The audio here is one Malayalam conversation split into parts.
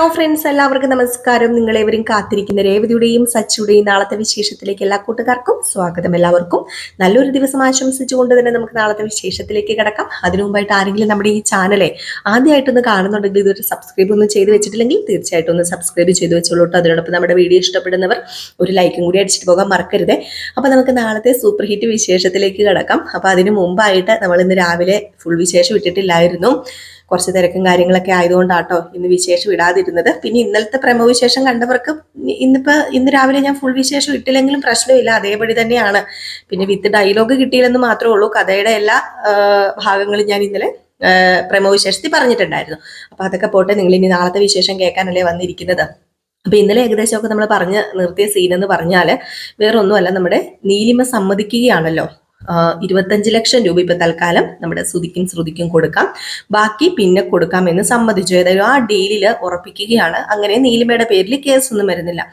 ഹലോ ഫ്രണ്ട്സ് എല്ലാവർക്കും നമസ്കാരം. നിങ്ങളേവരും കാത്തിരിക്കുന്ന രേവതിയുടെയും സച്ചിയുടെയും നാളത്തെ വിശേഷത്തിലേക്ക് എല്ലാ കൂട്ടുകാർക്കും സ്വാഗതം എല്ലാവർക്കും. നല്ലൊരു ദിവസം ആശംസിച്ചുകൊണ്ട് തന്നെ നമുക്ക് നാളത്തെ വിശേഷത്തിലേക്ക് കിടക്കാം. അതിനു മുമ്പായിട്ട് ആരെങ്കിലും നമ്മുടെ ഈ ചാനലെ ആദ്യമായിട്ടൊന്ന് കാണുന്നുണ്ടെങ്കിൽ ഇതൊരു സബ്സ്ക്രൈബ് ഒന്നും ചെയ്ത് വെച്ചിട്ടില്ലെങ്കിൽ തീർച്ചയായിട്ടും ഒന്ന് സബ്സ്ക്രൈബ് ചെയ്ത് വെച്ചോളൂട്ടോ അതിനോടൊപ്പം നമ്മുടെ വീഡിയോ ഇഷ്ടപ്പെടുന്നവർ ഒരു ലൈക്കും കൂടി അടിച്ചിട്ട് പോകാൻ മറക്കരുത്. അപ്പോൾ നമുക്ക് നാളത്തെ സൂപ്പർ ഹിറ്റ് വിശേഷത്തിലേക്ക് കിടക്കാം. അപ്പോൾ അതിനു മുമ്പായിട്ട് നമ്മൾ ഇന്ന് രാവിലെ ഫുൾ വിശേഷം ഇട്ടിട്ടില്ലായിരുന്നു. കുറച്ച് തിരക്കും കാര്യങ്ങളൊക്കെ ആയതുകൊണ്ടാട്ടോ ഇന്ന് വിശേഷം ഇടാതിരുന്നത്. പിന്നെ ഇന്നലത്തെ പ്രമവിശേഷം കണ്ടവർക്ക് ഇന്നിപ്പോൾ ഇന്നിപ്പോ ഇന്ന് രാവിലെ ഞാൻ ഫുൾ വിശേഷം ഇട്ടില്ലെങ്കിലും പ്രശ്നമില്ല അതേപടി തന്നെയാണ്. പിന്നെ വിത്ത് ഡയലോഗ് കിട്ടിയില്ലെന്ന് മാത്രമേ ഉള്ളൂ. കഥയുടെ എല്ലാ ഭാഗങ്ങളും ഞാൻ ഇന്നലെ പ്രമവിശേഷത്തിൽ പ്രമോ വിശേഷത്തിൽ പറഞ്ഞിട്ടുണ്ടായിരുന്നു. അപ്പൊ അതൊക്കെ പോട്ടെ നിങ്ങൾ ഇനി നാളത്തെ വിശേഷം കേൾക്കാനല്ലേ വന്നിരിക്കുന്നത്. അപ്പൊ ഇന്നലെ ഏകദേശമൊക്കെ നമ്മൾ പറഞ്ഞ് നിർത്തിയ സീൻ എന്ന് പറഞ്ഞാൽ വേറൊന്നുമല്ല നമ്മുടെ നീലിമ സമ്മതിക്കുകയാണല്ലോ. ഇരുപത്തഞ്ച് ലക്ഷം രൂപ ഇപ്പൊ തൽക്കാലം നമ്മുടെ ശ്രുതിക്കും ശ്രുതിക്കും കൊടുക്കാം. ബാക്കി പിന്നെ കൊടുക്കാം എന്ന് സമ്മതിച്ചു. ഏതായാലും ആ ഡീലിൽ ഉറപ്പിക്കുകയാണ്. അങ്ങനെ നീലിമയുടെ പേരിൽ കേസ് ഒന്നും വരുന്നില്ല.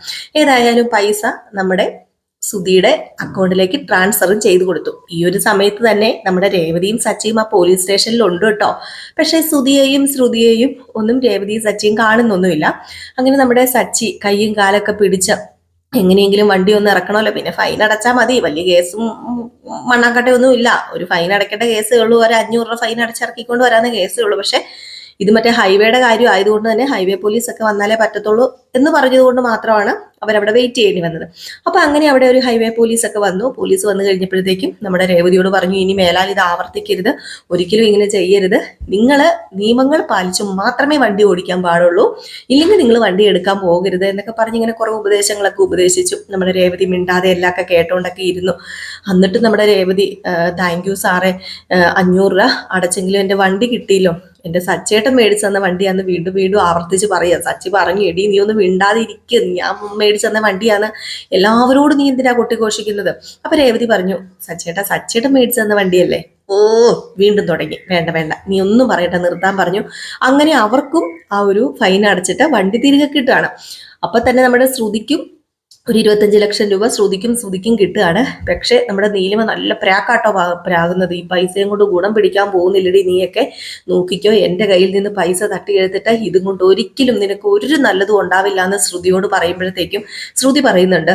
ഏതായാലും പൈസ നമ്മുടെ സുധിയുടെ അക്കൗണ്ടിലേക്ക് ട്രാൻസ്ഫർ ചെയ്തു കൊടുത്തു. ഈ ഒരു സമയത്ത് തന്നെ നമ്മുടെ രേവതിയും സച്ചിയും ആ പോലീസ് സ്റ്റേഷനിൽ ഉണ്ട് കേട്ടോ. പക്ഷേ സുധിയെയും ശ്രുതിയെയും ഒന്നും രേവതിയും സച്ചിയും കാണുന്നൊന്നുമില്ല. അങ്ങനെ നമ്മുടെ സച്ചി കൈയും കാലൊക്കെ പിടിച്ച് എങ്ങനെയെങ്കിലും വണ്ടി ഒന്ന് ഇറക്കണമല്ലോ. പിന്നെ ഫൈൻ അടച്ചാൽ മതി. വലിയ കേസും മണ്ണാക്കട്ടയൊന്നും ഇല്ല ഒരു ഫൈൻ അടയ്ക്കേണ്ട കേസേ ഉള്ളൂ. ഒരു അഞ്ഞൂറ് രൂപ ഫൈൻ അടച്ചിറക്കിക്കൊണ്ട് വരാവുന്ന കേസേ ഉള്ളൂ. പക്ഷെ ഇത് മറ്റേ ഹൈവേയുടെ കാര്യം ആയതുകൊണ്ട് തന്നെ ഹൈവേ പോലീസ് ഒക്കെ വന്നാലേ പറ്റത്തുള്ളൂ എന്ന് പറഞ്ഞതുകൊണ്ട് മാത്രമാണ് അവരവിടെ വെയിറ്റ് ചെയ്യേണ്ടി വന്നത്. അപ്പൊ അങ്ങനെ അവിടെ ഒരു ഹൈവേ പോലീസ് ഒക്കെ വന്നു. പോലീസ് വന്നു കഴിഞ്ഞപ്പോഴത്തേക്കും നമ്മുടെ രേവതിയോട് പറഞ്ഞു ഇനി മേലാൽ ഇത് ആവർത്തിക്കരുത്. ഒരിക്കലും ഇങ്ങനെ ചെയ്യരുത്. നിങ്ങൾ നിയമങ്ങൾ പാലിച്ചു മാത്രമേ വണ്ടി ഓടിക്കാൻ പാടുള്ളൂ. ഇല്ലെങ്കിൽ നിങ്ങൾ വണ്ടി എടുക്കാൻ പോകരുത്. എന്നൊക്കെ പറഞ്ഞ് ഇങ്ങനെ കുറെ ഉപദേശങ്ങളൊക്കെ ഉപദേശിച്ചു. നമ്മുടെ രേവതി മിണ്ടാതെ എല്ലാമൊക്കെ കേട്ടോണ്ടൊക്കെ ഇരുന്നു. എന്നിട്ട് നമ്മുടെ രേവതി താങ്ക് യു സാറേ. അഞ്ഞൂറ് രൂപ അടച്ചെങ്കിലും എന്റെ വണ്ടി കിട്ടിയില്ലോ. എന്റെ സച്ചേട്ടൻ മേടിച്ചു തന്ന വണ്ടിയാന്ന് വീണ്ടും വീണ്ടും ആവർത്തിച്ച് പറയാ സച്ചി പറഞ്ഞു എടി നീ ഒന്ന് മിണ്ടാതെ ഇരിക്കുക ഞാൻ മേടിച്ചു തന്ന വണ്ടിയാണ്. എല്ലാവരോടും നീ എന്തിനാ കൊട്ടിഘോഷിക്കുന്നത്? അപ്പൊ രേവതി പറഞ്ഞു സച്ചേട്ടാ സച്ചേട്ടൻ മേടിച്ചു തന്ന വണ്ടിയല്ലേ? ഓ വീണ്ടും തുടങ്ങി. വേണ്ട വേണ്ട. നീ ഒന്നും പറയട്ടെ നിർത്താൻ പറഞ്ഞു. അങ്ങനെ അവർക്കും ആ ഒരു ഫൈൻ അടച്ചിട്ട് വണ്ടി തിരികെ കിട്ടുകയാണ്. അപ്പൊ തന്നെ നമ്മുടെ ശ്രുതിക്കും ഒരു ഇരുപത്തഞ്ച് ലക്ഷം രൂപ ശ്രുതിക്കും ശ്രുതിക്കും കിട്ടുകയാണ്. പക്ഷേ നമ്മുടെ നീലിമ നല്ല പ്രാക്കാട്ടോ പ്രാകുന്നത്. ഈ പൈസയും കൊണ്ട് ഗുണം പിടിക്കാൻ പോകുന്നില്ലടി നീയൊക്കെ. നോക്കിക്കോ എന്റെ കയ്യിൽ നിന്ന് പൈസ തട്ടിയെടുത്തിട്ട് ഇതും കൊണ്ട് ഒരിക്കലും നിനക്ക് ഒരു നല്ലതും ഉണ്ടാവില്ല എന്ന് ശ്രുതിയോട് പറയുമ്പോഴത്തേക്കും ശ്രുതി പറയുന്നുണ്ട്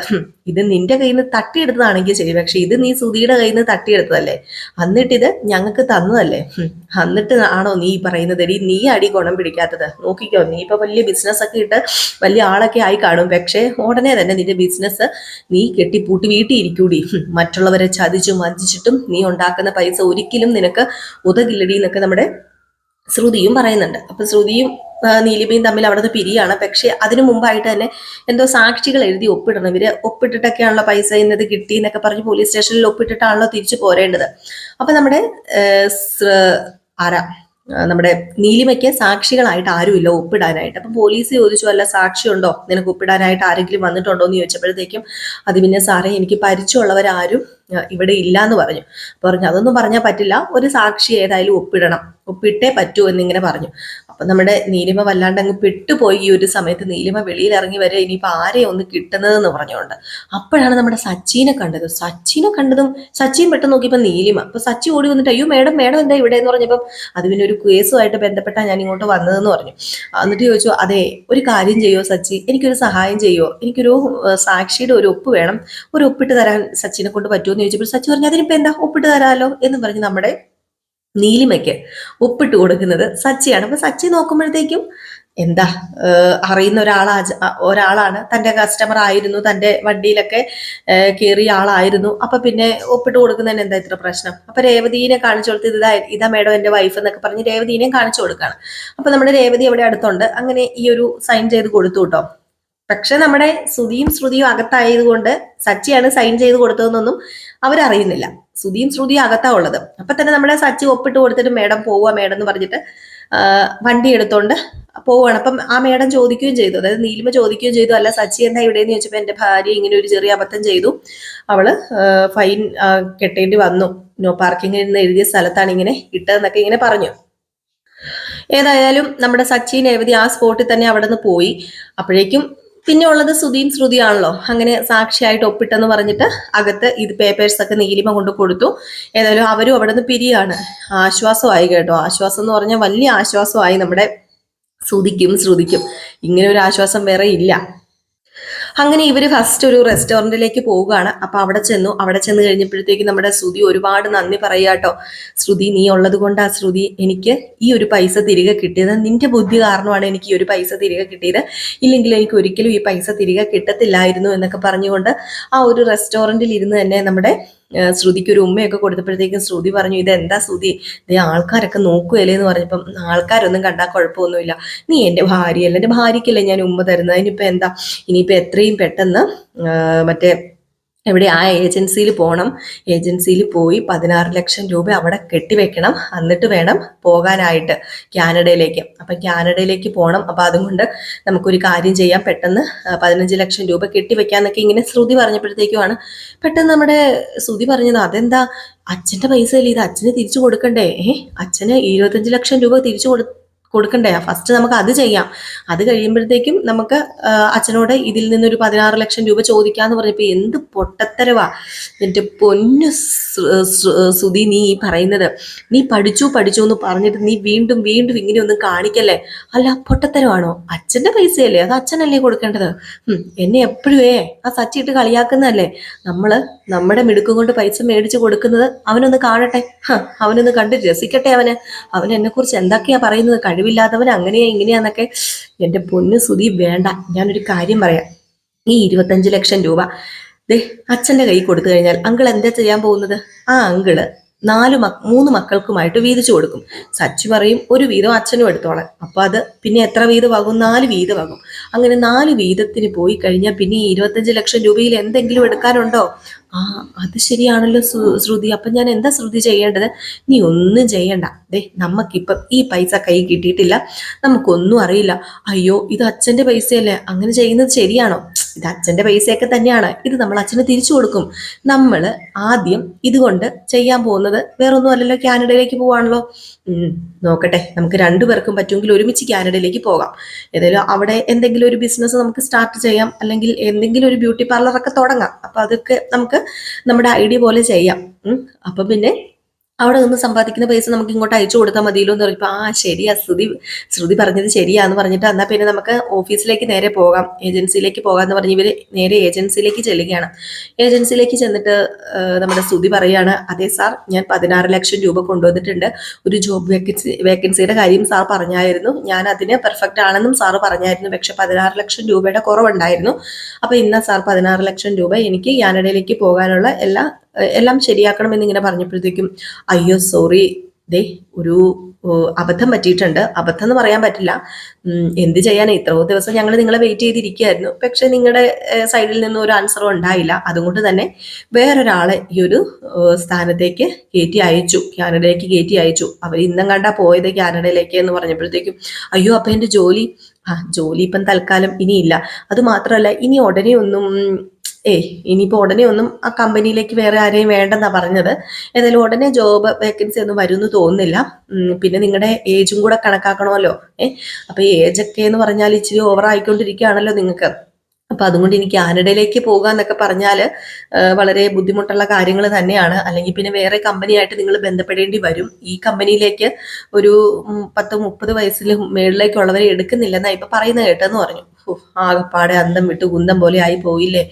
ഇത് നിന്റെ കയ്യിൽ നിന്ന് തട്ടിയെടുത്തതാണെങ്കിൽ ശരി. പക്ഷെ ഇത് നീ ശ്രുതിയുടെ കയ്യിൽ നിന്ന് തട്ടിയെടുത്തതല്ലേ? എന്നിട്ട് ഇത് ഞങ്ങൾക്ക് തന്നതല്ലേ? എന്നിട്ട് ആണോ നീ പറയുന്നത് നീ അടി ഗുണം പിടിക്കാത്തത്. നോക്കിക്കോ നീ ഇപ്പൊ വലിയ ബിസിനസ് ഒക്കെ ഇട്ട് വലിയ ആളൊക്കെ ആയി കാണും. പക്ഷേ ഉടനെ തന്നെ നിന്റെ ബിസിനസ് നീ കെട്ടിപ്പൂട്ടി വീട്ടിൽ ഇരിക്കൂടി. മറ്റുള്ളവരെ ചതിച്ചും വഞ്ചിച്ചിട്ടും നീ ഉണ്ടാക്കുന്ന പൈസ ഒരിക്കലും നിനക്ക് ഉതകില്ലടി എന്നൊക്കെ നമ്മുടെ ശ്രുതിയും പറയുന്നുണ്ട്. അപ്പൊ ശ്രുതിയും നീലിമയും തമ്മിൽ അവിടെ നിന്ന് പിരിയാണ്. പക്ഷെ അതിനു മുമ്പായിട്ട് തന്നെ എന്തോ സാക്ഷികൾ എഴുതി ഒപ്പിടണം. ഇവർ ഒപ്പിട്ടിട്ടൊക്കെയാണല്ലോ പൈസ ഇന്നത് കിട്ടി എന്നൊക്കെ പറഞ്ഞ് പോലീസ് സ്റ്റേഷനിൽ ഒപ്പിട്ടിട്ടാണല്ലോ തിരിച്ചു പോരേണ്ടത്. അപ്പൊ നമ്മുടെ ആരാ? നമ്മുടെ നീലിമയ്ക്ക് സാക്ഷികളായിട്ട് ആരുമില്ല ഒപ്പിടാനായിട്ട്. അപ്പൊ പോലീസ് ചോദിച്ചു അല്ല സാക്ഷിയുണ്ടോ? നിനക്ക് ഒപ്പിടാനായിട്ട് ആരെങ്കിലും വന്നിട്ടുണ്ടോ? എന്ന് ചോദിച്ചപ്പോഴത്തേക്കും അത് പിന്നെ സാറേ എനിക്ക് പരിചയമുള്ളവരാരും ഇവിടെ ഇല്ല എന്ന് പറഞ്ഞു. പറഞ്ഞു അതൊന്നും പറഞ്ഞാൽ പറ്റില്ല. ഒരു സാക്ഷി ഏതായാലും ഒപ്പിടണം. ഒപ്പിട്ടേ പറ്റൂ എന്നിങ്ങനെ പറഞ്ഞു. അപ്പൊ നമ്മുടെ നീലിമ വല്ലാണ്ട് അങ്ങ് പെട്ടുപോയി ഈ ഒരു സമയത്ത് നീലിമ വെളിയിൽ ഇറങ്ങി വരെ ഇനിയിപ്പൊ ആരെയും ഒന്ന് കിട്ടുന്നതെന്ന് പറഞ്ഞുകൊണ്ട്. അപ്പോഴാണ് നമ്മുടെ സച്ചിനെ കണ്ടത്. സച്ചിനെ കണ്ടതും സച്ചിൻ പെട്ടെന്ന് നോക്കിയപ്പോ നീലിമ. അപ്പൊ സച്ചി ഓടി വന്നിട്ട് അയ്യോ മേഡം മേഡം എന്താ ഇവിടെ? എന്ന് പറഞ്ഞപ്പം അത് പിന്നെ ഒരു കേസുമായിട്ട് ബന്ധപ്പെട്ടാ ഞാൻ ഇങ്ങോട്ട് വന്നതെന്ന് പറഞ്ഞു. എന്നിട്ട് ചോദിച്ചു അതെ ഒരു കാര്യം ചെയ്യോ സച്ചി? എനിക്കൊരു സഹായം ചെയ്യോ? എനിക്കൊരു സാക്ഷിയുടെ ഒരു ഒപ്പ് വേണം. ഒരു ഒപ്പിട്ട് തരാൻ സച്ചിനെ കൊണ്ട് പറ്റുമോ? എന്ന് ചോദിച്ചപ്പോൾ സച്ചി പറഞ്ഞു അതിനിപ്പോ എന്താ? ഒപ്പിട്ട് തരാലോ? എന്ന് പറഞ്ഞ് നമ്മുടെ നീലിമയ്ക്ക് ഉപ്പിട്ട് കൊടുക്കുന്നത് സച്ചിയാണ്. അപ്പൊ സച്ചി നോക്കുമ്പോഴത്തേക്കും എന്താ അറിയുന്ന ഒരാളാ ഒരാളാണ്. തന്റെ കസ്റ്റമർ ആയിരുന്നു. തന്റെ വണ്ടിയിലൊക്കെ കയറിയ ആളായിരുന്നു. അപ്പൊ പിന്നെ ഒപ്പിട്ട് കൊടുക്കുന്നതിന് എന്താ ഇത്ര പ്രശ്നം? അപ്പൊ രേവതീനെ കാണിച്ചു കൊടുത്ത് ഇതാ ഇതാ മേഡം എന്റെ വൈഫ് എന്നൊക്കെ പറഞ്ഞ് രേവതീനെയും കാണിച്ചു കൊടുക്കുകയാണ്. അപ്പൊ നമ്മുടെ രേവതി അവിടെ അടുത്തുണ്ട്. അങ്ങനെ ഈ ഒരു സൈൻ ചെയ്ത് കൊടുത്തു കേട്ടോ. പക്ഷെ നമ്മുടെ ശ്രുതിയും ശ്രുതിയും അകത്തായതുകൊണ്ട് സച്ചിയാണ് സൈൻ ചെയ്ത് കൊടുത്തതെന്നൊന്നും അവരറിയുന്നില്ല. ശ്രുതിയും ശ്രുതിയും അകത്താ ഉള്ളത്. അപ്പൊ തന്നെ നമ്മളെ സച്ചി ഒപ്പിട്ട് കൊടുത്തിട്ട് മേഡം പോവുക മേഡം എന്ന് പറഞ്ഞിട്ട് വണ്ടി എടുത്തോണ്ട് പോവാണ്. അപ്പം ആ മേഡം ചോദിക്കുകയും ചെയ്തു. അതായത് നീലിമ ചോദിക്കുകയും ചെയ്തു അല്ല സച്ചി എന്താ ഇവിടെയെന്ന്? ചോദിച്ചപ്പോൾ എന്റെ ഭാര്യ ഇങ്ങനെ ഒരു ചെറിയ അബദ്ധം ചെയ്തു. അവൾ ഫൈൻ കെട്ടേണ്ടി വന്നു. നോ പാർക്കിംഗിൽ നിന്ന് എഴുതിയ സ്ഥലത്താണ് ഇങ്ങനെ ഇട്ടതെന്നൊക്കെ ഇങ്ങനെ പറഞ്ഞു. ഏതായാലും നമ്മുടെ സച്ചി രേവതി ആ സ്പോട്ടിൽ തന്നെ അവിടെ നിന്ന് പോയി. അപ്പോഴേക്കും പിന്നെ ഉള്ളത് സുധീൻ ശ്രുതിയാണല്ലോ. അങ്ങനെ സാക്ഷിയായിട്ട് ഒപ്പിട്ടെന്ന് പറഞ്ഞിട്ട് അകത്ത് ഇത് പേപ്പേഴ്സ് ഒക്കെ നീലിമ കൊണ്ട് കൊടുത്തു. ഏതായാലും അവരും അവിടെ നിന്ന് പിരിയാണ്. ആശ്വാസമായി കേട്ടോ. ആശ്വാസം എന്ന് പറഞ്ഞാൽ വലിയ ആശ്വാസമായി നമ്മുടെ ശ്രുതിക്കും ശ്രുതിക്കും. ഇങ്ങനെ ഒരു ആശ്വാസം വേറെ ഇല്ല. അങ്ങനെ ഇവർ ഫസ്റ്റ് ഒരു റെസ്റ്റോറന്റിലേക്ക് പോവുകയാണ്. അപ്പോൾ അവിടെ ചെന്നു. അവിടെ ചെന്ന് കഴിഞ്ഞപ്പോഴത്തേക്ക് നമ്മുടെ ശ്രുതി ഒരുപാട് നന്ദി പറയുക കേട്ടോ. ശ്രുതി നീ ഉള്ളത് കൊണ്ടാ ശ്രുതി എനിക്ക് ഈ ഒരു പൈസ തിരികെ കിട്ടിയത്. നിന്റെ ബുദ്ധി കാരണമാണ് എനിക്ക് ഈ ഒരു പൈസ തിരികെ കിട്ടിയത്. ഇല്ലെങ്കിൽ എനിക്ക് ഒരിക്കലും ഈ പൈസ തിരികെ കിട്ടത്തില്ലായിരുന്നു എന്നൊക്കെ പറഞ്ഞുകൊണ്ട് ആ ഒരു റെസ്റ്റോറന്റിൽ ഇരുന്ന് തന്നെ നമ്മുടെ ശ്രുതിക്ക് ഒരു ഉമ്മയൊക്കെ കൊടുത്തപ്പോഴത്തേക്കും ശ്രുതി പറഞ്ഞു ഇതെന്താ ശ്രുതി? ദേ ആൾക്കാരൊക്കെ നോക്കുകയല്ലേ എന്ന് പറഞ്ഞപ്പം ആൾക്കാരൊന്നും കണ്ടാൽ കുഴപ്പമൊന്നുമില്ല. നീ എന്റെ ഭാര്യയല്ല? എന്റെ ഭാര്യയ്ക്കല്ലേ ഞാൻ ഉമ്മ തരുന്നത്? അതിനിപ്പോൾ എന്താ? ഇനിയിപ്പോൾ എത്രയും പെട്ടെന്ന് മറ്റേ എവിടെ ആ ഏജൻസിയിൽ പോകണം ഏജൻസിയിൽ പോയി പതിനാറ് ലക്ഷം രൂപ അവിടെ കെട്ടിവെക്കണം. എന്നിട്ട് വേണം പോകാനായിട്ട് കാനഡയിലേക്ക്. അപ്പം കാനഡയിലേക്ക് പോകണം അപ്പം അതുകൊണ്ട് നമുക്കൊരു കാര്യം ചെയ്യാം. പെട്ടെന്ന് പതിനഞ്ച് ലക്ഷം രൂപ കെട്ടിവെക്കാന്നൊക്കെ ഇങ്ങനെ ശ്രുതി പറഞ്ഞപ്പോഴത്തേക്കുമാണ്. പെട്ടെന്ന് നമ്മുടെ ശ്രുതി പറഞ്ഞത് അതെന്താ? അച്ഛന്റെ പൈസ അല്ലേ ഇത്? അച്ഛന് തിരിച്ചു കൊടുക്കണ്ടേ? ഏഹ് അച്ഛന് ഇരുപത്തഞ്ച് ലക്ഷം രൂപ തിരിച്ചു കൊടു കൊടുക്കണ്ടേ? ഫസ്റ്റ് നമുക്ക് അത് ചെയ്യാം. അത് കഴിയുമ്പോഴത്തേക്കും നമുക്ക് അച്ഛനോട് ഇതിൽ നിന്നൊരു പതിനാറ് ലക്ഷം രൂപ ചോദിക്കാന്ന് പറഞ്ഞപ്പോ എന്ത് പൊട്ടത്തരവാ. എന്റെ പൊന്നു സുതി നീ ഈ പറയുന്നത്. നീ പഠിച്ചു പഠിച്ചു എന്ന് പറഞ്ഞിട്ട് നീ വീണ്ടും വീണ്ടും ഇങ്ങനെ ഒന്നും കാണിക്കല്ലേ? അല്ല പൊട്ടത്തരമാണോ അച്ഛന്റെ പൈസയല്ലേ? അത് അച്ഛനല്ലേ കൊടുക്കേണ്ടത്? എന്നെ ഏ ആ സച്ചിട്ട് കളിയാക്കുന്നതല്ലേ? നമ്മൾ നമ്മുടെ മിടുക്കും കൊണ്ട് പൈസ മേടിച്ചു കൊടുക്കുന്നത് അവനൊന്ന് കാണട്ടെ. അവനൊന്ന് കണ്ട് രസിക്കട്ടെ അവന്. അവൻ എന്നെ കുറിച്ച് എന്തൊക്കെയാ പറയുന്നത്? കഴിവില്ലാത്തവൻ അങ്ങനെയാ ഇങ്ങനെയാന്നൊക്കെ എന്റെ പൊന്ന് സുതി വേണ്ട. ഞാനൊരു കാര്യം പറയാം. ഈ ഇരുപത്തഞ്ച് ലക്ഷം രൂപ ദേ അച്ഛന്റെ കൈ കൊടുത്തു കഴിഞ്ഞാൽ അങ്കിൾ എന്താ ചെയ്യാൻ പോകുന്നത്? ആ അങ്കിൾ നാല് മ മൂന്ന് മക്കൾക്കുമായിട്ട് വീതിച്ചു കൊടുക്കും. സച്ചു പറയും ഒരു വീതം അച്ഛനും എടുത്തോളാം. അപ്പൊ അത് പിന്നെ എത്ര വീതമാകും നാല് വീതമാകും അങ്ങനെ നാല് വീതത്തിന് പോയി കഴിഞ്ഞാൽ പിന്നെ ഈ ഇരുപത്തഞ്ച് ലക്ഷം രൂപയിൽ എന്തെങ്കിലും എടുക്കാനുണ്ടോ? ആ അത് ശരിയാണല്ലോ ശ്രു- ശ്രുതി. അപ്പൊ ഞാൻ എന്താ ശ്രുതി ചെയ്യേണ്ടത്? നീ ഒന്നും ചെയ്യണ്ട. ദേ നമുക്കിപ്പം ഈ പൈസ കൈ കിട്ടിയിട്ടില്ല. നമുക്കൊന്നും അറിയില്ല. അയ്യോ ഇത് അച്ഛന്റെ പൈസയല്ലേ? അങ്ങനെ ചെയ്യുന്നത് ശരിയാണോ? ഇത് അച്ഛന്റെ പൈസയൊക്കെ തന്നെയാണ്. ഇത് നമ്മൾ അച്ഛന് തിരിച്ചു കൊടുക്കും. നമ്മൾ ആദ്യം ഇതുകൊണ്ട് ചെയ്യാൻ പോകുന്നത് വേറൊന്നും അല്ലല്ലോ കാനഡയിലേക്ക് പോവാണല്ലോ. നോക്കട്ടെ. നമുക്ക് രണ്ടുപേർക്കും പറ്റുമെങ്കിൽ ഒരുമിച്ച് കാനഡയിലേക്ക് പോകാം. ഏതായാലും അവിടെ എന്തെങ്കിലും ഒരു ബിസിനസ് നമുക്ക് സ്റ്റാർട്ട് ചെയ്യാം. അല്ലെങ്കിൽ എന്തെങ്കിലും ഒരു ബ്യൂട്ടി പാർലറൊക്കെ തുടങ്ങാം. അപ്പൊ അതൊക്കെ നമുക്ക് നമ്മുടെ ഐ പോലെ ചെയ്യാം. അപ്പം പിന്നെ അവിടെ നിന്ന് സമ്പാദിക്കുന്ന പൈസ നമുക്ക് ഇങ്ങോട്ട് അയച്ചു കൊടുത്താൽ മതിയല്ലോ എന്ന് പറഞ്ഞപ്പോൾ ആ ശരിയാ ശ്രുതി ശ്രുതി പറഞ്ഞത് ശരിയാന്ന് പറഞ്ഞിട്ട് എന്നാൽ പിന്നെ നമുക്ക് ഓഫീസിലേക്ക് നേരെ പോകാം. ഏജൻസിയിലേക്ക് പോകാമെന്ന് പറഞ്ഞ് ഇവർ നേരെ ഏജൻസിയിലേക്ക് ചെല്ലുകയാണ്. ഏജൻസിയിലേക്ക് ചെന്നിട്ട് നമ്മുടെ ശ്രുതി പറയുകയാണ് അതെ സാർ ഞാൻ പതിനാറ് ലക്ഷം രൂപ കൊണ്ടുവന്നിട്ടുണ്ട്. ഒരു ജോബ് വേക്കൻസി വേക്കൻസിയുടെ കാര്യം സാർ പറഞ്ഞായിരുന്നു. ഞാൻ അതിന് പെർഫെക്റ്റ് ആണെന്നും സാറ് പറഞ്ഞായിരുന്നു. പക്ഷെ പതിനാറ് ലക്ഷം രൂപയുടെ കുറവുണ്ടായിരുന്നു. അപ്പോൾ ഇന്ന സാർ പതിനാറ് ലക്ഷം രൂപ എനിക്ക് കാനഡയിലേക്ക് പോകാനുള്ള എല്ലാ എല്ലാം ശരിയാക്കണമെന്ന് ഇങ്ങനെ പറഞ്ഞപ്പോഴത്തേക്കും അയ്യോ സോറി ദേ ഒരു അബദ്ധം പറ്റിയിട്ടുണ്ട്. അബദ്ധം എന്ന് പറയാൻ പറ്റില്ല. എന്ത് ചെയ്യാനാണ് ഇത്രയോ ദിവസം ഞങ്ങൾ നിങ്ങളെ വെയിറ്റ് ചെയ്തിരിക്കുകയായിരുന്നു. പക്ഷെ നിങ്ങളുടെ സൈഡിൽ നിന്ന് ഒരു ആൻസറും ഉണ്ടായില്ല. അതുകൊണ്ട് തന്നെ വേറൊരാളെ ഈ ഒരു സ്ഥാനത്തേക്ക് കയറ്റി അയച്ചു. കാനഡയിലേക്ക് കയറ്റി അയച്ചു. അവർ ഇന്നും കണ്ടാ പോയത് കാനഡയിലേക്ക് എന്ന് പറഞ്ഞപ്പോഴത്തേക്കും അയ്യോ അപ്പൊ എന്റെ ജോലി ആ ജോലി ഇപ്പം തൽക്കാലം ഇനിയില്ല. അത് മാത്രമല്ല ഇനി ഉടനെ ഒന്നും ഏയ് ഇനിയിപ്പോൾ ഉടനെ ഒന്നും ആ കമ്പനിയിലേക്ക് വേറെ ആരെയും വേണ്ടെന്നാണ് പറഞ്ഞത്. ഏതായാലും ഉടനെ ജോബ് വേക്കൻസി ഒന്നും വരുമെന്ന് തോന്നുന്നില്ല. പിന്നെ നിങ്ങളുടെ ഏജും കൂടെ കണക്കാക്കണമല്ലോ. ഏ അപ്പോൾ ഏജൊക്കെ എന്ന് പറഞ്ഞാൽ ഇച്ചിരി ഓവർ ആയിക്കൊണ്ടിരിക്കുകയാണല്ലോ നിങ്ങൾക്ക് അപ്പൊ അതുകൊണ്ട് എനിക്ക് കാനഡയിലേക്ക് പറഞ്ഞാൽ ആ, വളരെ ബുദ്ധിമുട്ടുള്ള കാര്യങ്ങൾ തന്നെയാണ്. അല്ലെങ്കിൽ പിന്നെ വേറെ കമ്പനിയായിട്ട് നിങ്ങൾ ബന്ധപ്പെടേണ്ടി വരും. ഈ കമ്പനിയിലേക്ക് ഒരു പത്ത് മുപ്പത് വയസ്സിൽ മേളിലേക്കുള്ളവരെ എടുക്കുന്നില്ലെന്നാ ഇപ്പൊ പറയുന്നത് കേട്ടെന്ന് പറഞ്ഞു. ആകപ്പാടെ അന്തം വിട്ട് കുന്തം പോലെ ആയി പോയില്ലേ.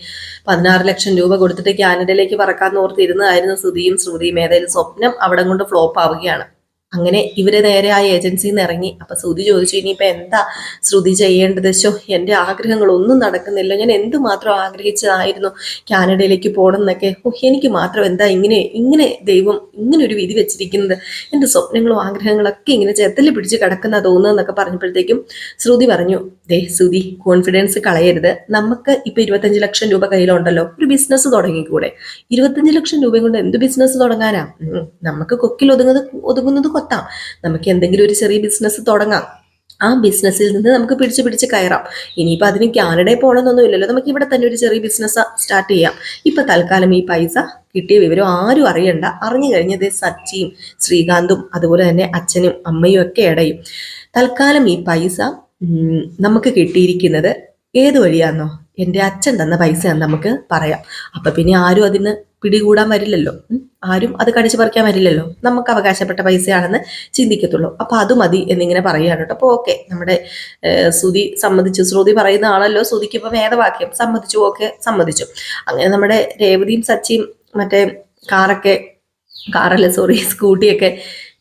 പതിനാറ് ലക്ഷം രൂപ കൊടുത്തിട്ട് കാനഡയിലേക്ക് പറക്കാന്ന് ഓർത്തിരുന്നതായിരുന്നു ശ്രുതിയും ശ്രുതിയും. ഏതായാലും സ്വപ്നം അവിടെ കൊണ്ട് ഫ്ലോപ്പ് ആവുകയാണ്. അങ്ങനെ ഇവർ നേരെ ആ ഏജൻസിയിൽ നിന്ന് ഇറങ്ങി. അപ്പൊ ശ്രുതി ചോദിച്ചു ഇനിയിപ്പൊ എന്താ ശ്രുതി ചെയ്യേണ്ടത്? ശോ ആഗ്രഹങ്ങൾ ഒന്നും നടക്കുന്നില്ല. ഞാൻ എന്തുമാത്രം ആഗ്രഹിച്ചതായിരുന്നു? കാനഡയിലേക്ക് പോകണം എന്നൊക്കെ. ഓ എനിക്ക് മാത്രം എന്താ ഇങ്ങനെ ഇങ്ങനെ ദൈവം ഇങ്ങനെ ഒരു വിധി വെച്ചിരിക്കുന്നത്? എന്റെ സ്വപ്നങ്ങളും ആഗ്രഹങ്ങളൊക്കെ ഇങ്ങനെ ചെത്തൽ പിടിച്ച് കിടക്കുന്ന തോന്നുന്നൊക്കെ പറഞ്ഞപ്പോഴത്തേക്കും ശ്രുതി പറഞ്ഞു ദേ ശ്രുതി കോൺഫിഡൻസ് കളയരുത്. നമുക്ക് ഇപ്പൊ ഇരുപത്തഞ്ച് ലക്ഷം രൂപ കയ്യിലുണ്ടല്ലോ. ഒരു ബിസിനസ് തുടങ്ങിക്കൂടെ? ഇരുപത്തഞ്ച് ലക്ഷം രൂപ കൊണ്ട് എന്ത് ബിസിനസ് തുടങ്ങാനാ? നമുക്ക് കൊക്കിൽ ഒതുങ്ങുന്നത് ഒതുങ്ങുന്നത് കൊത്താം നമുക്ക് എന്തെങ്കിലും ഒരു ചെറിയ ബിസിനസ് തുടങ്ങാം. ആ ബിസിനസ്സിൽ നിന്ന് നമുക്ക് പിടിച്ച് പിടിച്ച് കയറാം. ഇനിയിപ്പോൾ അതിന് കാനഡയിൽ പോകണമെന്നൊന്നും ഇല്ലല്ലോ. നമുക്ക് ഇവിടെ തന്നെ ഒരു ചെറിയ ബിസിനസ് സ്റ്റാർട്ട് ചെയ്യാം. ഇപ്പം തൽക്കാലം ഈ പൈസ കിട്ടിയ വിവരം ആരും അറിയണ്ട. അറിഞ്ഞു കഴിഞ്ഞത് സച്ചിയും ശ്രീകാന്തും അതുപോലെ തന്നെ അച്ഛനും അമ്മയും ഒക്കെ ഇടയും തൽക്കാലം ഈ പൈസ നമുക്ക് കിട്ടിയിരിക്കുന്നത് ഏത് വഴിയാണെന്നോ എന്റെ അച്ഛൻ തന്ന പൈസയാണെന്ന് നമുക്ക് പറയാം. അപ്പം പിന്നെ ആരും അതിന് പിടികൂടാൻ വരില്ലല്ലോ. ആരും അത് കടിച്ചു പറിക്കാൻ വരില്ലല്ലോ. നമുക്ക് അവകാശപ്പെട്ട പൈസയാണെന്ന് ചിന്തിക്കത്തുള്ളൂ. അപ്പൊ അത് മതി എന്നിങ്ങനെ പറയുകയാണ് കേട്ടോ. അപ്പോൾ ഓക്കെ നമ്മുടെ സുതി സമ്മതിച്ചു. ശ്രുതി പറയുന്ന ആളല്ലോ. ശ്രുതിക്ക് വേദവാക്യം. സമ്മതിച്ചു ഓക്കെ സമ്മതിച്ചു. അങ്ങനെ നമ്മുടെ രേവതിയും സച്ചിയും മറ്റേ കാറൊക്കെ കാറല്ല സോറി സ്കൂട്ടിയൊക്കെ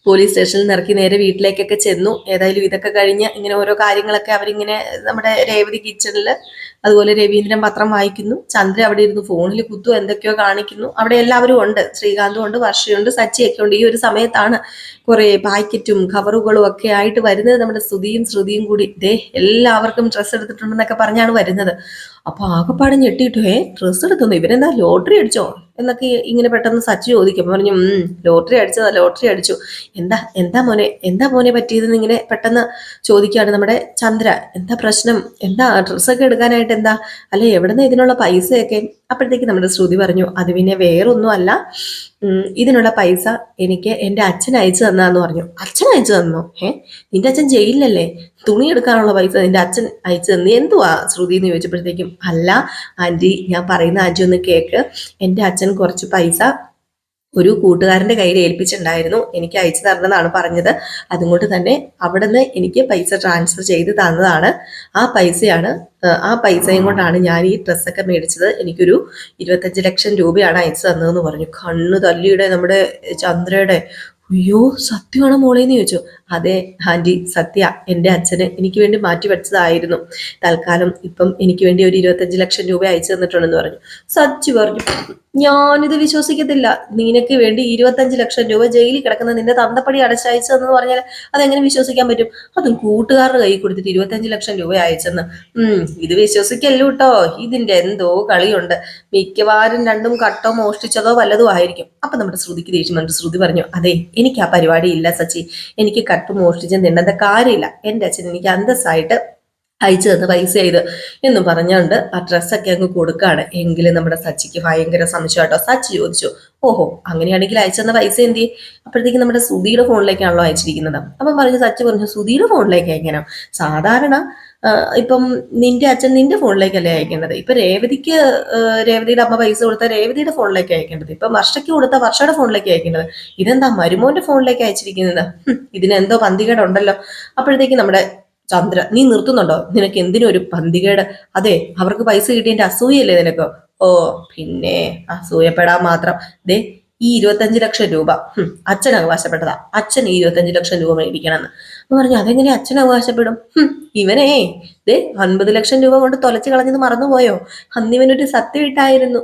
പോലീസ് സ്റ്റേഷനിൽ നിന്ന് ഇറക്കി നേരെ വീട്ടിലേക്കൊക്കെ ചെന്നു. ഏതായാലും ഇതൊക്കെ കഴിഞ്ഞ് ഇങ്ങനെ ഓരോ കാര്യങ്ങളൊക്കെ അവരിങ്ങനെ നമ്മുടെ രേവതി കിച്ചണിൽ അതുപോലെ രവീന്ദ്രൻ പത്രം വായിക്കുന്നു. ചന്ദ്ര അവിടെ ഇരുന്ന് ഫോണിൽ കുത്തു എന്തൊക്കെയോ കാണിക്കുന്നു. അവിടെ എല്ലാവരും ഉണ്ട്. ശ്രീകാന്തും ഉണ്ട് വർഷയുണ്ട് സച്ചിയൊക്കെ ഉണ്ട്. ഈ ഒരു സമയത്താണ് കുറേ പാക്കറ്റും കവറുകളും ഒക്കെ ആയിട്ട് വരുന്നത്. നമ്മുടെ ശ്രുതിയും ശ്രുതിയും കൂടി. ദേ എല്ലാവർക്കും ഡ്രസ്സ് എടുത്തിട്ടുണ്ടെന്നൊക്കെ പറഞ്ഞാണ് വരുന്നത്. അപ്പൊ ആകെപ്പാടെ ഞെട്ടിയിട്ടു ഏ ഡ്രസ്സ് എടുക്കുന്നു ഇവരെന്താ ലോട്ടറി അടിച്ചോ? എന്നൊക്കെ ഇങ്ങനെ പെട്ടെന്ന് സച്ച് ചോദിക്കും. പറഞ്ഞു ലോട്ടറി അടിച്ചതാ ലോട്ടറി അടിച്ചു. എന്താ എന്താ മോനെ എന്താ മോനെ പറ്റിയതെന്ന് ഇങ്ങനെ പെട്ടെന്ന് ചോദിക്കുകയാണ് നമ്മുടെ ചന്ദ്ര. എന്താ പ്രശ്നം? എന്താ ഡ്രസ്സൊക്കെ എടുക്കാനായിട്ട് എന്താ? അല്ലെ എവിടുന്ന ഇതിനുള്ള പൈസയൊക്കെ? അപ്പോഴത്തേക്ക് നമ്മുടെ ശ്രുതി പറഞ്ഞു അത് പിന്നെ വേറൊന്നും ഇതിനുള്ള പൈസ എനിക്ക് എന്റെ അച്ഛൻ അയച്ചു തന്നാന്ന് പറഞ്ഞു. അച്ഛൻ അയച്ചു തന്നോ? ഏ നിന്റെ അച്ഛൻ ജയിലിലല്ലേ? തുണി എടുക്കാനുള്ള പൈസ നിന്റെ അച്ഛൻ അയച്ചു തന്നു. എന്തുവാ ശ്രുതി എന്ന് ചോദിച്ചപ്പോഴത്തേക്കും അല്ല ആന്റി ഞാൻ പറയുന്ന ആന്റി ഒന്ന് കേക്ക്. എന്റെ അച്ഛൻ കുറച്ച് പൈസ ഒരു കൂട്ടുകാരന്റെ കയ്യിൽ ഏൽപ്പിച്ചിട്ടുണ്ടായിരുന്നു. എനിക്ക് അയച്ചു തരണമെന്നാണ് പറഞ്ഞത്. അതുകൊണ്ട് തന്നെ അവിടുന്ന് എനിക്ക് പൈസ ട്രാൻസ്ഫർ ചെയ്ത് തന്നതാണ്. ആ പൈസയാണ് ആ പൈസയും കൊണ്ടാണ് ഞാൻ ഈ ഡ്രസ്സൊക്കെ മേടിച്ചത്. എനിക്കൊരു ഇരുപത്തഞ്ച് ലക്ഷം രൂപയാണ് അയച്ചു തന്നതെന്ന് പറഞ്ഞു. കണ്ണ് തല്ലിയുടെ നമ്മുടെ ചന്ദ്രയുടെ അയ്യോ സത്യമാണ് മോളേന്ന് ചോദിച്ചു? അതെ ആന്റി സത്യ എന്റെ അച്ഛന് എനിക്ക് വേണ്ടി മാറ്റി വെച്ചതായിരുന്നു. തൽക്കാലം ഇപ്പം എനിക്ക് വേണ്ടി ഒരു ഇരുപത്തഞ്ച് ലക്ഷം രൂപ അയച്ചു തന്നിട്ടുണ്ടെന്ന് പറഞ്ഞു. സച്ചി പറഞ്ഞു ഞാനിത് വിശ്വസിക്കത്തില്ല. നിനക്ക് വേണ്ടി ഇരുപത്തഞ്ച് ലക്ഷം രൂപ ജയിലിൽ കിടക്കുന്ന നിന്റെ തന്തപ്പടി അടച്ചയച്ചതെന്ന് പറഞ്ഞാൽ അതെങ്ങനെ വിശ്വസിക്കാൻ പറ്റും? അതും കൂട്ടുകാരുടെ കൈ കൊടുത്തിട്ട് ഇരുപത്തഞ്ച് ലക്ഷം രൂപ അയച്ചെന്ന്. ഉം ഇത് വിശ്വസിക്കല്ലോ കേട്ടോ. ഇതിന്റെ എന്തോ കളിയുണ്ട്. മിക്കവാറും രണ്ടും കട്ടോ മോഷ്ടിച്ചതോ വല്ലതും ആയിരിക്കും. അപ്പൊ നമ്മുടെ ശ്രുതിക്ക് ദേഷ്യം ശ്രുതി പറഞ്ഞു അതെ എനിക്ക് ആ പരിപാടി ഇല്ല സച്ചി. എനിക്ക് കട്ട് മോഷ്ടിച്ചും തിന്നേണ്ട കാര്യമില്ല. എന്റെ അച്ഛൻ എനിക്ക് അന്തസ്സായിട്ട് അയച്ചു തന്ന പൈസ ഇത് എന്നും പറഞ്ഞുകൊണ്ട് ആ ഡ്രസ്സൊക്കെ അങ്ങ് കൊടുക്കുകയാണ് എങ്കിലും നമ്മുടെ സച്ചിക്ക് ഭയങ്കര സംശയം കേട്ടോ. സച്ചി ചോദിച്ചു ഓഹോ അങ്ങനെയാണെങ്കിൽ അയച്ചു തന്ന പൈസ എന്തി അപ്പോഴത്തേക്ക് നമ്മുടെ സുധിയുടെ ഫോണിലേക്കാണല്ലോ അയച്ചിരിക്കുന്നത്. അപ്പം പറഞ്ഞു സച്ചി പറഞ്ഞു സുധിയുടെ ഫോണിലേക്ക് അയക്കണം. സാധാരണ ഇപ്പം നിന്റെ അച്ഛൻ നിന്റെ ഫോണിലേക്കല്ലേ അയക്കേണ്ടത്? ഇപ്പൊ രേവതിക്ക് രേവതിയുടെ അമ്മ പൈസ കൊടുത്ത രേവതിയുടെ ഫോണിലേക്ക് അയക്കേണ്ടത്. ഇപ്പൊ വർഷയ്ക്ക് കൊടുത്ത വർഷയുടെ ഫോണിലേക്ക് അയക്കേണ്ടത്. ഇതെന്താ മരുമോന്റെ ഫോണിലേക്ക് അയച്ചിരിക്കുന്നത്? ഇതിനെന്തോ പന്തികേടുണ്ടല്ലോ. അപ്പോഴത്തേക്ക് നമ്മുടെ ചന്ദ്ര നീ നിർത്തുന്നുണ്ടോ? നിനക്ക് എന്തിനും ഒരു പന്തികേട്? അതെ അവർക്ക് പൈസ കിട്ടിയതിന്റെ അസൂയല്ലേ നിനക്ക്? ഓ പിന്നെ അസൂയപ്പെടാൻ മാത്രം. ദേ ഈ ഇരുപത്തഞ്ച് ലക്ഷം രൂപ. അച്ഛൻ അവകാശപ്പെട്ടതാ. അച്ഛൻ ഈ ഇരുപത്തഞ്ച് ലക്ഷം രൂപ മേടിക്കണമെന്ന്. അപ്പൊ പറഞ്ഞു അതെങ്ങനെ അച്ഛൻ അവകാശപ്പെടും? ഇവനേ ദേ അൻപത് ലക്ഷം രൂപ കൊണ്ട് തൊലച്ചു കളഞ്ഞത് മറന്നുപോയോ? അന്നിവനൊരു സത്യം ഇട്ടായിരുന്നു.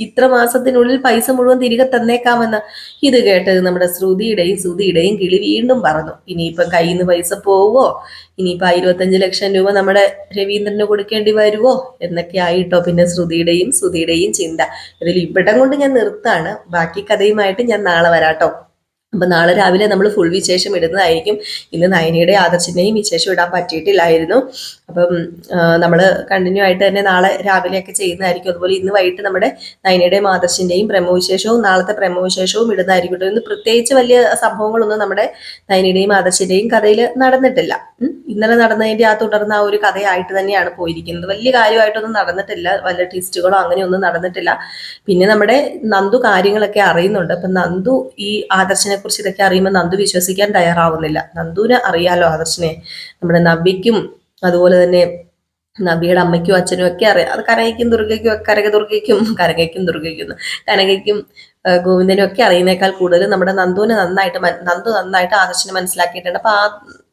ഇത്ര മാസത്തിനുള്ളിൽ പൈസ മുഴുവൻ തിരികെ തന്നേക്കാമെന്ന്. ഇത് കേട്ടത് നമ്മുടെ ശ്രുതിയുടെയും ശ്രുതിയുടെയും കിളി വീണ്ടും പറഞ്ഞു. ഇനിയിപ്പം കയ്യിൽ നിന്ന് പൈസ പോവോ? ഇനിയിപ്പോ ആ ഇരുപത്തഞ്ച് ലക്ഷം രൂപ നമ്മുടെ രവീന്ദ്രന് കൊടുക്കേണ്ടി വരുവോ? എന്നൊക്കെ ആയിട്ടോ പിന്നെ ശ്രുതിയുടെയും ശ്രുതിയുടെയും ചിന്ത. ഇതിൽ ഇവിടം കൊണ്ട് ഞാൻ നിർത്താണ്. ബാക്കി കഥയുമായിട്ട് ഞാൻ നാളെ വരാട്ടോ. അപ്പൊ നാളെ രാവിലെ നമ്മൾ ഫുൾ വിശേഷം ഇടുന്നതായിരിക്കും. ഇന്ന് നയനയുടെ ആദർശിന്റെയും വിശേഷം ഇടാൻ പറ്റിയിട്ടില്ലായിരുന്നു. അപ്പം നമ്മൾ കണ്ടിന്യൂ ആയിട്ട് തന്നെ നാളെ രാവിലെയൊക്കെ ചെയ്യുന്നതായിരിക്കും. അതുപോലെ ഇന്ന് വൈകിട്ട് നമ്മുടെ നയനയുടെയും ആദർശിന്റെയും പ്രമോവിശേഷവും നാളത്തെ പ്രമോവിശേഷവും ഇടുന്നതായിരിക്കും. ഇന്ന് പ്രത്യേകിച്ച് വലിയ സംഭവങ്ങളൊന്നും നമ്മുടെ നയനയുടെയും ആദർശിന്റെയും കഥയിൽ നടന്നിട്ടില്ല. ഇന്നലെ നടന്നതിന്റെ ആ തുടർന്ന് ആ ഒരു കഥയായിട്ട് തന്നെയാണ് പോയിരിക്കുന്നത്. വലിയ കാര്യമായിട്ടൊന്നും നടന്നിട്ടില്ല. വല്ല ട്വിസ്റ്റുകളോ അങ്ങനെയൊന്നും നടന്നിട്ടില്ല. പിന്നെ നമ്മുടെ നന്ദു കാര്യങ്ങളൊക്കെ അറിയുന്നുണ്ട്. അപ്പം നന്ദു ഈ ആദർശിനെ കുറിച്ച് ഇതൊക്കെ അറിയുമ്പോൾ നന്ദു വിശ്വസിക്കാൻ തയ്യാറാവുന്നില്ല. നന്ദുവിനെ അറിയാലോ ആദർശിനെ. നമ്മുടെ നബിക്കും അതുപോലെ തന്നെ നബിയുടെ അമ്മയ്ക്കും അച്ഛനും ഒക്കെ അറിയാം. അത് കനകയ്ക്കും ദുർഗയ്ക്കും കനക ദുർഗയ്ക്കും കനകയ്ക്കും ദുർഗയ്ക്കും കനകയ്ക്കും ഗോവിന്ദനും ഒക്കെ അറിയുന്നേക്കാൾ കൂടുതൽ നമ്മുടെ നന്ദുവിനെ നന്നായിട്ട് നന്ദു നന്നായിട്ട് ആദർശിനെ മനസ്സിലാക്കിയിട്ടുണ്ട്. അപ്പൊ ആ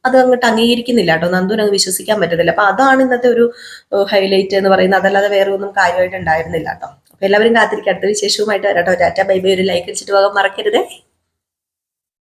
അത് അങ്ങോട്ട് അംഗീകരിക്കുന്നില്ല കേട്ടോ. നന്ദുവിനെ അങ്ങ് വിശ്വസിക്കാൻ പറ്റത്തില്ല. അപ്പൊ അതാണ് ഇന്നത്തെ ഒരു ഹൈലൈറ്റ് എന്ന് പറയുന്നത്. അതല്ലാതെ വേറെ ഒന്നും കാര്യമായിട്ട് ഉണ്ടായിരുന്നില്ല കേട്ടോ. അപ്പൊ എല്ലാവരും കാത്തിരിക്കും. അടുത്ത വിശേഷവുമായിട്ട് വരാട്ടോ. Tata bye bye. ഒരു ലൈക്ക് അടിച്ചിട്ട് പോകാൻ മറക്കരുതേ.